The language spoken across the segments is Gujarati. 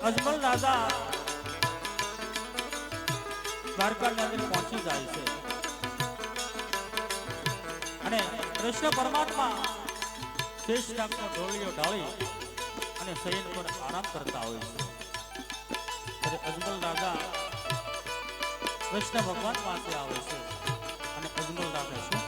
અજમલ રાજા દ્વારકાની અંદર પહોંચી જાય છે. અને કૃષ્ણ પરમાત્મા શેષ નાગનો ઢોળીઓ ઢાળી અને શયન પર આરામ કરતા હોય છે. અજમલ રાજા કૃષ્ણ ભગવાન પાસે આવે છે અને અજમલ રાજા શું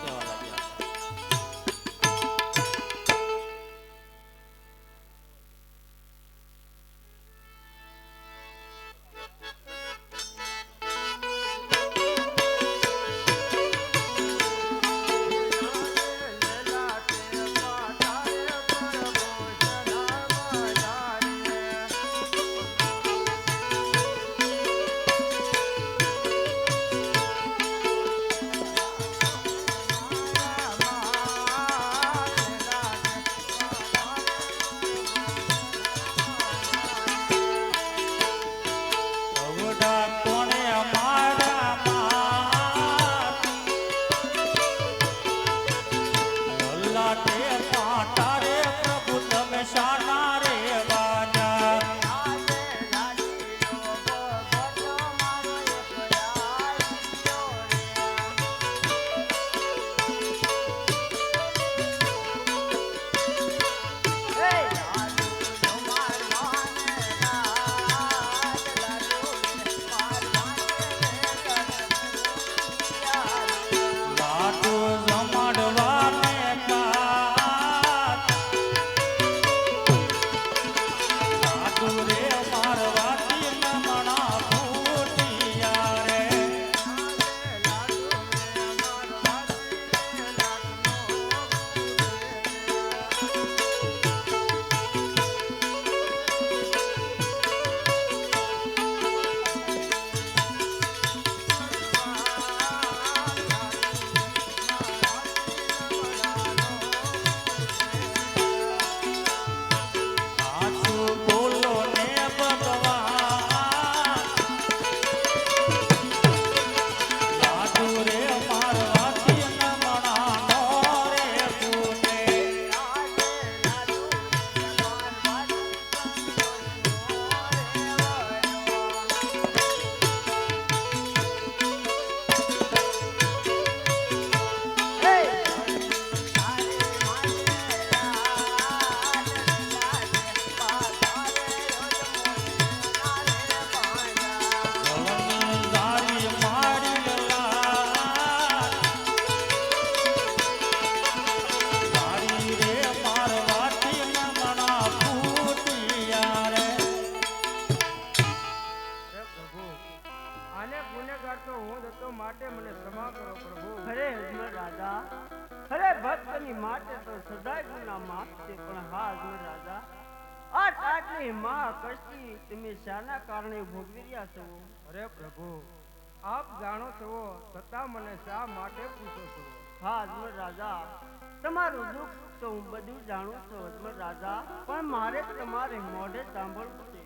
છે પણ હા અજમલ રાજા. આ ટાટની માં કષ્ટી તમે શાના કારણે ભોગવી રહ્યા છો? અરે પ્રભુ આપ જાણો છો છતાં મને શા માટે પૂછો છો? હા અજમલ રાજા. તમારું દુઃખ તો હું બધું જાણું છું અજમલ રાજા. પણ મારે તમારે મોઢે સાંભળવું છે.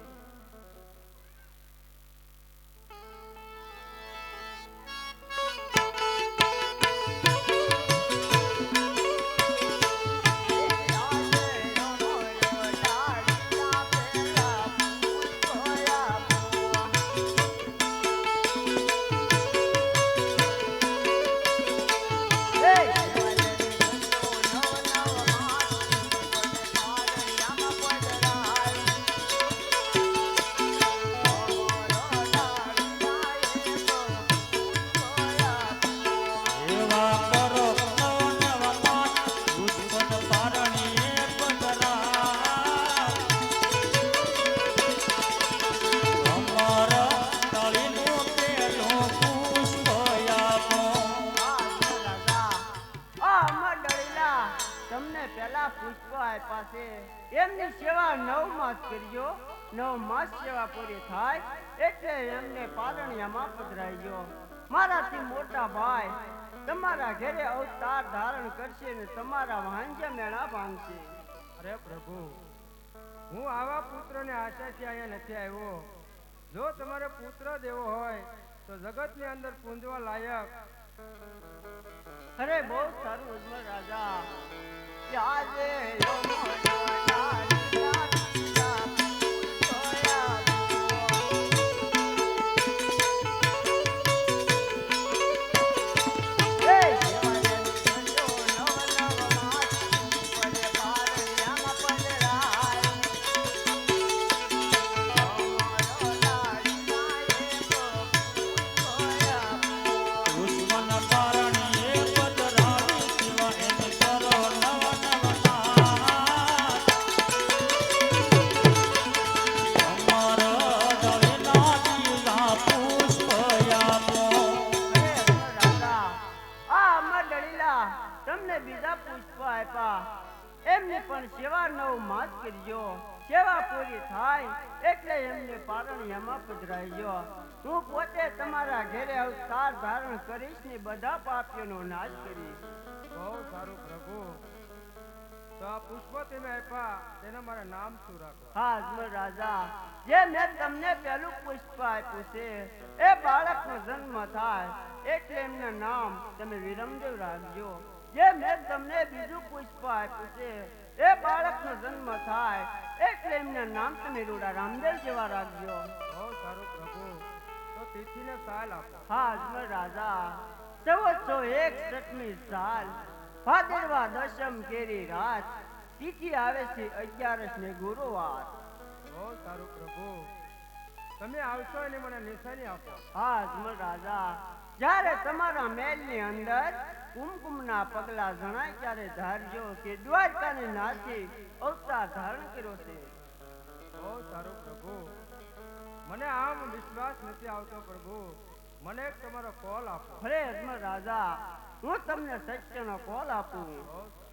નવ માસ કરજો નવ માસ સેવા પૂરી થાય એટલે એમને પારણિયામાં પધરાઈજો મારાથી મોટા ભાઈ તમારા ઘરે અવતાર ધારણ કરશે ને તમારા વાંજ્ય મેળા ભાંગશે અરે પ્રભુ હું આવા પુત્રને આશાથી અહીંયા નથી આવ્યો. જો તમારે પુત્ર દેવો હોય તો જગતની અંદર પૂંજવા લાયક. અરે બહુ સારું અજમલ રાજા. યાદે પણ સેવા નવ માસ કરજો. સેવા પૂરી થાય એટલે એમને પારણિયામાં પધરાઈજો હું પોતે તમારા ઘેરે અવતાર ધારણ કરીશ ને બધા પાપીઓનો નાશ કરીશ. બહુ સારું પ્રભુ. તો આ પુષ્પ તમે આપ્યા તેના મારા નામ શું રાખો હા અજમલ રાજા જે મેં તમને પહેલું પુષ્પ આપ્યું છે એ બાળકનો જન્મ થાય એટલે એમનું નામ તમે વિરમદેવ રાખજો. જે મેં તમને બીજું પુષ્પ આપ્યું છે એ બાળકનો જન્મ થાય એટલે એમના નામ તમે રૂડા રામદેવ જેવા રાખજો. બહુ સારું પ્રભુ. તો તિથિને સાલ આપો. હા અજમલ રાજા. ચૌદસો એકસઠમી સાલ. ભાદરવા દશમ કેરી રાત. તિથિ આવે છે અગિયારસ ને ગુરુવાર. બહુ સારું પ્રભુ. તમે આવશો એની મને નિશાની આપો. હા અજમલ રાજા. જ્યારે તમારા મહેલની અંદર કુમકુમના પગલા જણાય ત્યારે ધારજો કે દ્વારકાની નાથી અવતાર ધારણ કર્યો છે. બહુ સારો પ્રભુ મને આમ વિશ્વાસ નથી આવતો પ્રભુ. મને એક તમારો કોલ આપો. ભલે અજમ રાજા હું તમને સત્યનો કોલ આપું.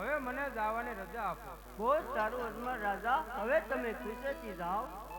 હવે મને જવાની રજા આપો. બહુ સારું અજમલ રાજા. હવે તમે ખુશેથી જાઓ.